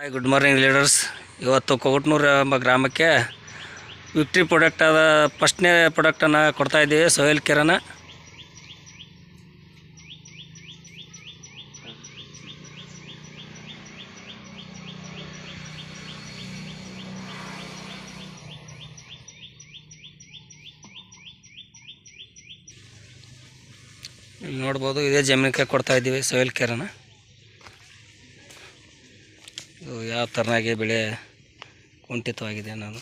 Hi good morning leaders ಇವತ್ತು ಕೊಗಟ್ನೂರು ಎಂಬ ಗ್ರಾಮಕ್ಕೆ ವಿಕ್ಟ್ರಿ ಪ್ರಾಡಕ್ಟ್ ಆದ ಫಸ್ಟ್ನೇ ಪ್ರಾಡಕ್ಟನ್ನು ಕೊಡ್ತಾ ಇದ್ದೀವಿ ಕೇರನ್ನು ಇಲ್ಲಿ ನೋಡ್ಬೋದು, ಇದೇ ಜಮೀನಿಗೆ ಕೊಡ್ತಾ ಇದ್ದೀವಿ ಸೋಯಲ್ ಕೇರನ ಇದು ಯಾವ ಥರನಾಗಿ ಬೆಳೆ ಕುಂಠಿತವಾಗಿದೆ ನಾನು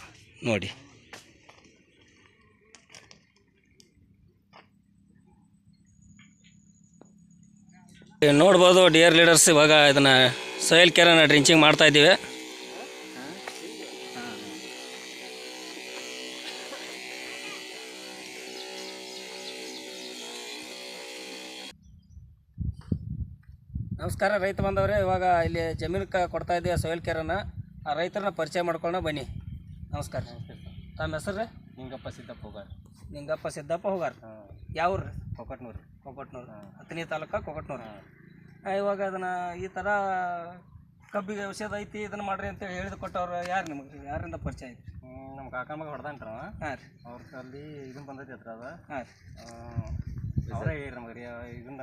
ನೋಡಿ. ನೋಡ್ಬೋದು ಡಿಯರ್ ಲೀಡರ್ಸ್, ಇವಾಗ ಇದನ್ನು ಸೋಯಲ್ ಕೇರನ್ನು ಡ್ರಿಂಚಿಂಗ್ ಮಾಡ್ತಾ ನಮಸ್ಕಾರ ರೈತ ಬಂದವರೇ. ಇವಾಗ ಇಲ್ಲಿ ಜಮೀನಕ್ಕೆ ಕೊಡ್ತಾ ಇದೆಯಾ ಸೋಯಲ್ ಕೇರನ್ನು ಆ ರೈತರನ್ನ ಪರಿಚಯ ಮಾಡ್ಕೊಂಡು ಬನ್ನಿ. ನಮಸ್ಕಾರ. ತಮ್ಮ ಹೆಸರು? ನಿಂಗಪ್ಪ ಸಿದ್ದಪ್ಪ ಹೋಗಾರ. ನಿಂಗಪ್ಪ ಸಿದ್ದಪ್ಪ ಹೋಗಾರ. ಯಾವ ರೀ ಕೊಕಟ್ನೂರು. ಕೊಕಟ್ನೂರು. ಹತ್ತನೇ ತಾಲೂಕ ಕೊಕಟ್ನೂರು. ಇವಾಗ ಅದನ್ನು ಈ ಥರ ಕಬ್ಬಿಗೆ ಔಷಧ ಐತಿ ಇದನ್ನು ಮಾಡ್ರಿ ಅಂತೇಳಿ ಹೇಳಿದ ಕೊಟ್ಟವ್ರು ಯಾರು ನಿಮಗೆ? ಯಾರಿಂದ ಪರಿಚಯ ಐತಿ ನಮ್ಮ ಕಾಕ ಮಗ ಹೊಡೆದಂಟ್ರ ಹಾಂ ರೀ. ಅವ್ರ ಅಲ್ಲಿ ಇದನ್ನು ಬಂದೈತಿ ಹತ್ರ ಅದ ಹಾಂ ರೀ. ಅವರೇ ಹೇಳಿ ನಮಗೆ ಇದನ್ನ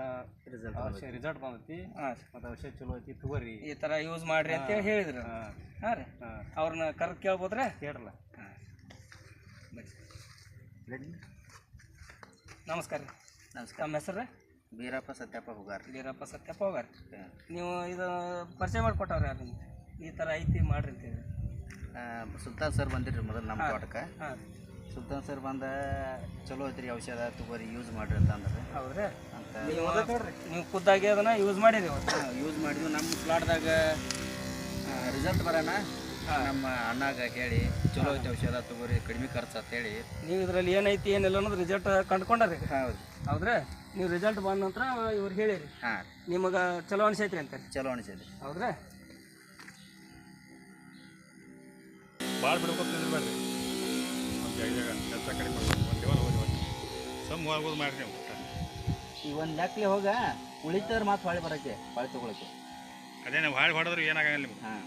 ರಿಸಲ್ಟ್ ರಿಸಲ್ಟ್ ಬಂದೈತಿ. ಹಾಂ ಮತ್ತು ಔಷಧ ಚಲೋ ಐತಿ ತಗೋರಿ. ಈ ಥರ ಯೂಸ್ ಮಾಡ್ರಿ ಅಂತ ಹೇಳಿದ್ರು. ಹಾಂ. ರೀ. ಅವ್ರನ್ನ ಕರೆದು ಕೇಳ್ಬೋದ್ರೆ? ಕೇಳಲ್ಲ ನಮಸ್ಕಾರ ರೀ. ನಮಸ್ಕಾರ. ನಮ್ಮ ಹೆಸರು ರೀ? ಬೀರಪ್ಪ ಸತ್ಯಪ್ಪ ಹೋಗಾರ ಬೀರಪ್ಪ ಸತ್ಯಪ್ಪ ಹೋಗಾರ. ನೀವು ಇದು ಪರಿಚಯ ಮಾಡಿಕೊಟ್ಟವ್ರಿ ಯಾರು ನಿಮ್ಗೆ ಈ ಥರ ಐತಿ ಮಾಡ್ರಿ ಅಂತೇಳಿ ಸುಲ್ತಾನ್ ಸರ್ ಬಂದಿರಿ ಮೊದಲು ನಮ್ಮ ತೋಟಕ್ಕೆ. ಹಾಂ. ಸುಲ್ತಾನ್ ಸರ್ ಬಂದ ಚಲೋ ಐತ್ರಿ ಔಷಧ ತಗೋರಿ ಯೂಸ್ ಮಾಡ್ರಿ ಅಂತ ಅಂದ್ರೆ. ಹೌದ್ರಿ? ಅಂತ ನೀವು ನೀವು ಖುದ್ದಾಗಿ ಅದನ್ನ ಯೂಸ್ ಮಾಡಿದ್ರಿ ಯೂಸ್ ಮಾಡಿದ್ವಿ. ನಮ್ಮ ಪ್ಲಾಟ್ದಾಗ ರಿಸಲ್ಟ್ ಬರೋಣ. ನಮ್ಮ ಅಣ್ಣಾಗ ಹೇಳಿ ಚಲೋ ಐತಿ ಔಷಧ ತಗೋರಿ ಕಡಿಮೆ ಖರ್ಚು ಅಂತ ಹೇಳಿ. ನೀವು ಇದರಲ್ಲಿ ಏನೈತಿ ಏನಿಲ್ಲ ಅನ್ನೋದು ರಿಸಲ್ಟ್ ಕಂಡ್ಕೊಂಡ್ರಿ ಹೌದು. ಹೌದ್ರೆ? ನೀವು ರಿಸಲ್ಟ್ ಬಂದ ನಂತರ ಇವ್ರು ಹೇಳಿರಿ. ಹಾಂ. ನಿಮಗೆ ಚಲೋ ಅನಿಸೈತ್ರಿ ಅಂತ. ಚಲೋ ಅನಿಸೈತ್ರಿ. ಹೌದ್ರೆ? ಭಾಳ ಬಿಡ್ಬೇಕು ನಿಲ್ಬೇಡ್ರಿ ಒಂದು ಐದಾಗ ಕೆಲಸ ಕಡಿಮೆ ಮಾಡ್ಬೇಕು ಒಂದು ಲೆವೆಲ್ ಹೋಗಿ ಒಂದು ಸಮ್ ಹೋಗೋದು ಮಾಡ್ರಿ ನೀವು. ಒಟ್ಟ. ಈ ಒಂದು ಲೆಕ್ಕಲೆ ಹೋಗ ಉಳಿತಾರ ಮಾತು ಹೊಳೆ ಬರಕ್ಕೆ ಹೊಳೆ ತಗೊಳಕ್ಕೆ. ಅದೇ ನಾವು ಹಾಳು ಏನಾಗಲ್ಲ ನಿಮ್ಗೆ. ಹಾಂ.